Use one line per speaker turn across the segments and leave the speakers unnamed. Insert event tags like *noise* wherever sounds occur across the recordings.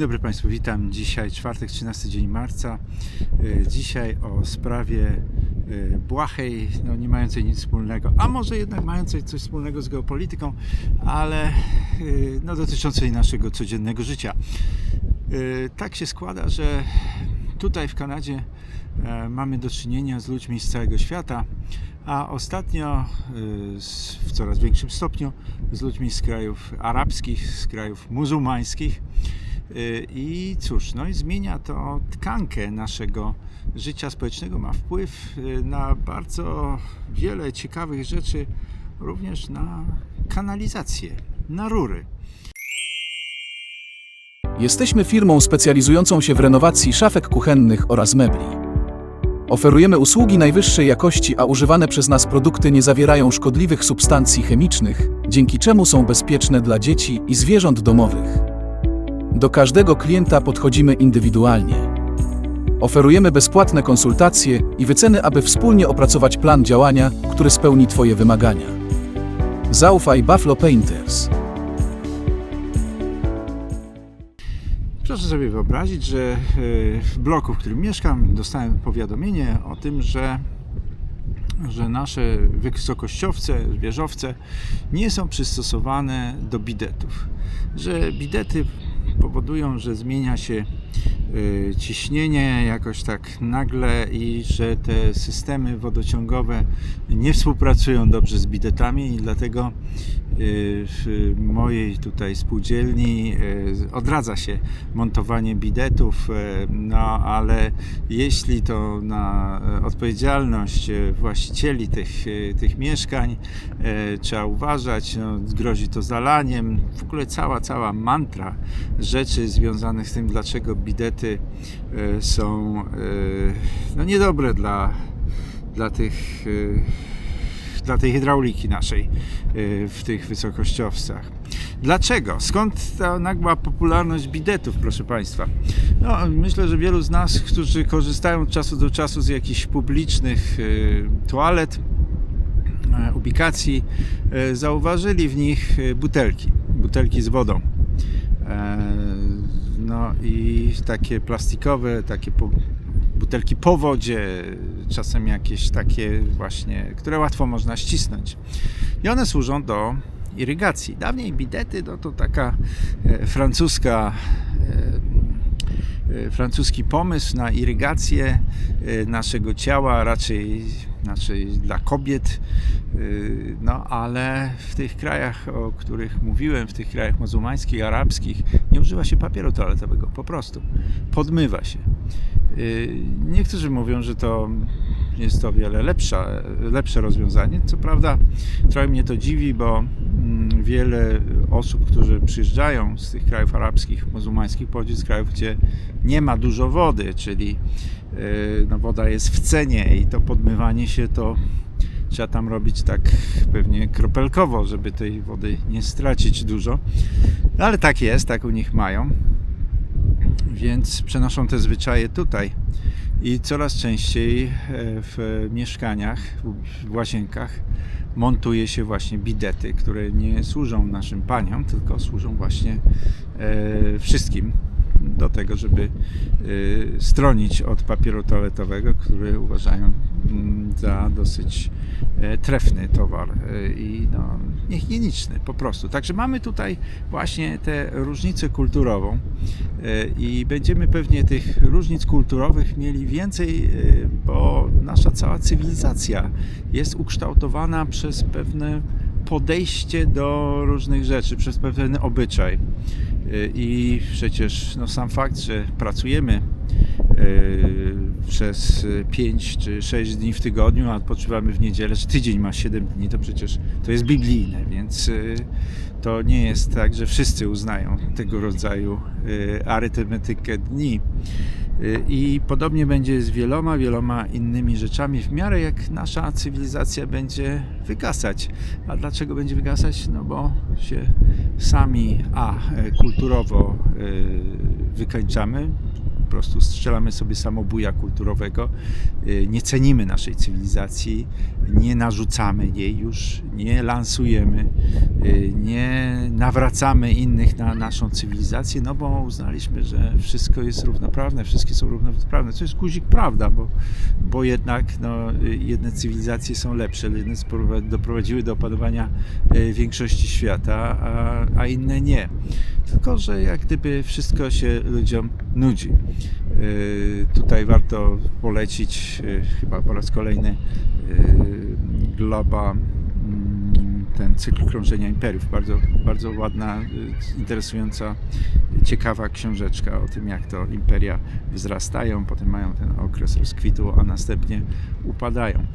dobry Państwu, witam. Dzisiaj czwartek, 13 dzień marca. E, Dzisiaj o sprawie e, błahej, no nie mającej nic wspólnego, a może jednak mającej coś wspólnego z geopolityką, ale e, no, dotyczącej naszego codziennego życia. Tak się składa, że tutaj w Kanadzie mamy do czynienia z ludźmi z całego świata, a ostatnio w coraz większym stopniu z ludźmi z krajów arabskich, z krajów muzułmańskich. Y, I cóż, no i zmienia to tkankę naszego życia społecznego, ma wpływ y, na bardzo wiele ciekawych rzeczy, również na kanalizację, na rury.
Jesteśmy firmą specjalizującą się w renowacji szafek kuchennych oraz mebli. Oferujemy usługi najwyższej jakości, a używane przez nas produkty nie zawierają szkodliwych substancji chemicznych, dzięki czemu są bezpieczne dla dzieci i zwierząt domowych. Do każdego klienta podchodzimy indywidualnie. Oferujemy bezpłatne konsultacje i wyceny, aby wspólnie opracować plan działania, który spełni Twoje wymagania. Zaufaj Buffalo Painters.
Proszę sobie wyobrazić, że y, w bloku, w którym mieszkam, dostałem powiadomienie o tym, że, że nasze wysokościowce, wieżowce nie są przystosowane do bidetów. Że bidety powodują, że zmienia się y, ciśnienie jakoś tak nagle i że te systemy wodociągowe nie współpracują dobrze z bidetami i dlatego w mojej tutaj spółdzielni y, odradza się montowanie bidetów, y, no ale jeśli to na odpowiedzialność właścicieli tych, tych mieszkań trzeba uważać, no, grozi to zalaniem, w ogóle cała, cała mantra rzeczy związanych z tym, dlaczego bidety są no, niedobre dla, dla tych dla tej hydrauliki naszej y, w tych wysokościowcach. Dlaczego? Skąd ta nagła popularność bidetów, proszę Państwa? No, myślę, że wielu z nas, którzy korzystają od czasu do czasu z jakichś publicznych y, toalet, e, ubikacji, zauważyli w nich butelki, butelki z wodą. E, No i takie plastikowe, takie butelki po wodzie, czasem jakieś takie właśnie, które łatwo można ścisnąć. I one służą do irygacji. Dawniej bidety no to taka e, francuska e, e, francuski pomysł na irygację naszego ciała, raczej, raczej dla kobiet. No ale w tych krajach, o których mówiłem, w tych krajach muzułmańskich, arabskich, nie używa się papieru toaletowego, po prostu podmywa się. Y, Niektórzy mówią, że to jest to wiele lepsze, lepsze rozwiązanie. Co prawda, trochę mnie to dziwi, bo mm, wiele osób, którzy przyjeżdżają z tych krajów arabskich, muzułmańskich, pochodzi z krajów, gdzie nie ma dużo wody, czyli y, no, woda jest w cenie i to podmywanie się to trzeba tam robić tak pewnie kropelkowo, żeby tej wody nie stracić dużo. No, ale tak jest, tak u nich mają więc przenoszą te zwyczaje tutaj. I coraz częściej e, w mieszkaniach, w łazienkach montuje się właśnie bidety, które nie służą naszym paniom, tylko służą właśnie e, wszystkim do tego, żeby e, stronić od papieru toaletowego, który uważają mm, za dosyć e, trefny towar e, i no, niehigieniczny po prostu. Także mamy tutaj właśnie tę różnicę kulturową e, i będziemy pewnie tych różnic kulturowych mieli więcej, bo nasza cała cywilizacja jest ukształtowana przez pewne podejście do różnych rzeczy, przez pewien obyczaj. E, I przecież no, sam fakt, że pracujemy e, przez 5 czy 6 dni w tygodniu, a odpoczywamy w niedzielę, czy tydzień ma 7 dni, to przecież to jest biblijne, więc e, to nie jest tak, że wszyscy uznają tego rodzaju arytmetykę dni. E, I podobnie będzie z wieloma, wieloma innymi rzeczami, w miarę jak nasza cywilizacja będzie wygasać. A dlaczego będzie wygasać? No bo się sami, a kulturowo e, wykańczamy, prostu strzelamy sobie samobuja kulturowego, y, nie cenimy naszej cywilizacji, nie narzucamy jej już, nie lansujemy, y, nie nawracamy innych na naszą cywilizację, no bo uznaliśmy, że wszystko jest równoprawne, wszystkie są równoprawne. To jest guzik prawda, bo, bo jednak no, y, jedne cywilizacje są lepsze, jedne doprowadziły do opanowania większości świata, a, a inne nie. Tylko, że jak gdyby wszystko się ludziom nudzi. Y, Tutaj warto polecić y, chyba po raz kolejny y, Globa, mm, ten cykl krążenia imperiów. Bardzo, bardzo ładna, interesująca, ciekawa książeczka o tym, jak to imperia wzrastają, potem mają ten okres rozkwitu, a następnie upadają.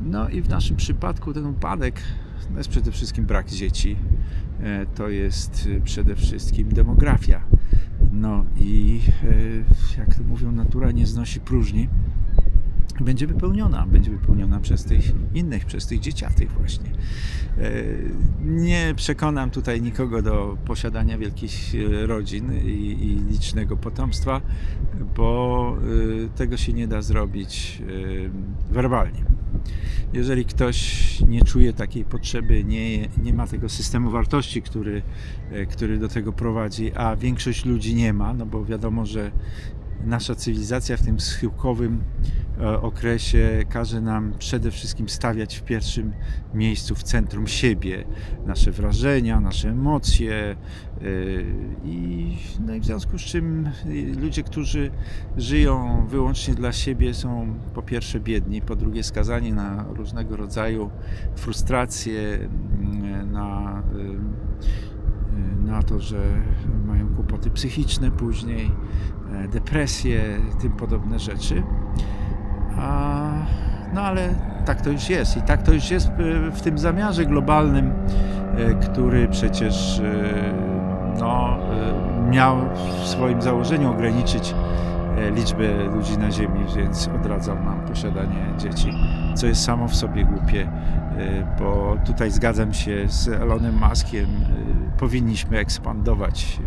No i w naszym przypadku ten upadek to jest przede wszystkim brak dzieci, to jest przede wszystkim demografia. No i e, jak to mówią, natura nie znosi próżni. Będzie wypełniona, będzie wypełniona przez tych innych, przez tych dzieciatych właśnie. E, Nie przekonam tutaj nikogo do posiadania wielkich e, rodzin i, i licznego potomstwa, bo tego się nie da zrobić werbalnie. Jeżeli ktoś nie czuje takiej potrzeby, nie, nie ma tego systemu wartości, który, e, który do tego prowadzi, a większość ludzi nie ma, no bo wiadomo, że nasza cywilizacja w tym schyłkowym e, okresie każe nam przede wszystkim stawiać w pierwszym miejscu, w centrum siebie, nasze wrażenia, nasze emocje e, i, no i w związku z czym e, ludzie, którzy żyją wyłącznie dla siebie są po pierwsze biedni, po drugie skazani na różnego rodzaju frustracje, mm, na, na to, że mają kłopoty psychiczne później, e, depresje, tym podobne rzeczy. A, no ale tak to już jest i tak to już jest w tym zamiarze globalnym, y, który przecież y, no, miał w swoim założeniu ograniczyć e, liczbę ludzi na Ziemi, więc odradzał nam posiadanie dzieci, co jest samo w sobie głupie, e, bo tutaj zgadzam się z Elonem Muskiem, e, powinniśmy ekspandować.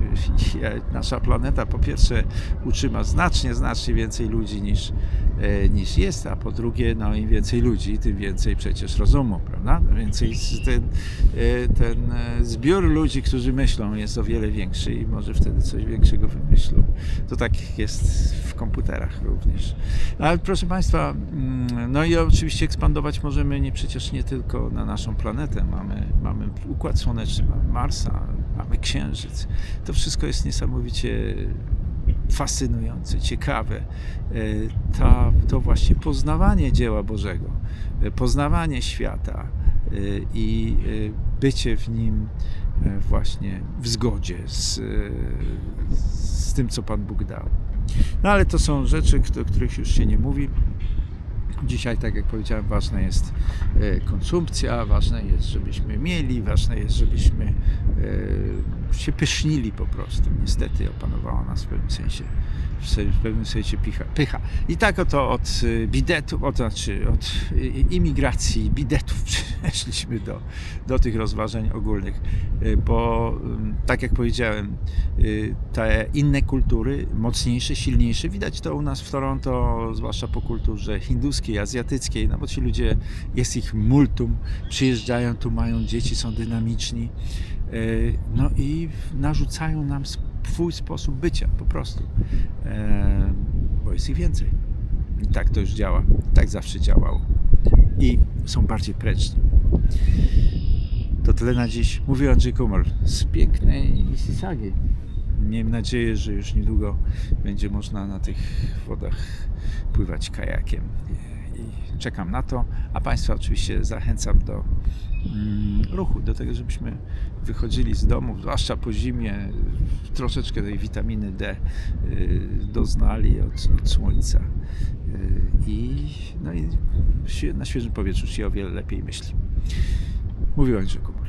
Nasza planeta po pierwsze utrzyma znacznie, znacznie więcej ludzi niż, e, niż jest, a po drugie, no im więcej ludzi, tym więcej przecież rozumu, prawda? Więcej z- ten, e, ten e, zbiór ludzi, którzy myślą jest o wiele większy i może wtedy coś większego wymyślą. To tak jest w komputerach również. Ale proszę Państwa, mm, no i oczywiście ekspandować możemy nie przecież nie tylko na naszą planetę. Mamy, mamy Układ Słoneczny, mamy Marsa, mamy Księżyc. To wszystko jest niesamowicie fascynujące, ciekawe. E, Ta, to właśnie poznawanie dzieła Bożego, e, poznawanie świata e, i bycie w nim właśnie w zgodzie z, z tym, co Pan Bóg dał. No ale to są rzeczy, o których już się nie mówi. Dzisiaj, tak jak powiedziałem, ważna jest e, konsumpcja, ważne jest, żebyśmy mieli, ważne jest, żebyśmy e, się pysznili po prostu. Niestety opanowała nas w pewnym sensie, w pewnym sensie picha, pycha. I tak oto od e, bidetu, od, znaczy od e, imigracji, bidetów *laughs* przeszliśmy do, do tych rozważań ogólnych, e, bo tak jak powiedziałem, y, te inne kultury, mocniejsze, silniejsze, widać to u nas w Toronto, zwłaszcza po kulturze hinduskiej, azjatyckiej, no bo ci ludzie, jest ich multum, przyjeżdżają tu, mają dzieci, są dynamiczni, y, no i narzucają nam swój sposób bycia, po prostu, E, bo jest ich więcej. I tak to już działa, tak zawsze działało. I są bardziej preczni. To tyle na dziś. Mówił Andrzej Kumar z pięknej Mississaugi. Miejmy nadzieję, że już niedługo będzie można na tych wodach pływać kajakiem. I, czekam na to. A Państwa oczywiście zachęcam do mm, ruchu, do tego, żebyśmy wychodzili z domu, zwłaszcza po zimie, troszeczkę tej witaminy D y, doznali od, od słońca. Y, I, no i na świeżym powietrzu się o wiele lepiej myśli. Mówił Andrzej Kumar.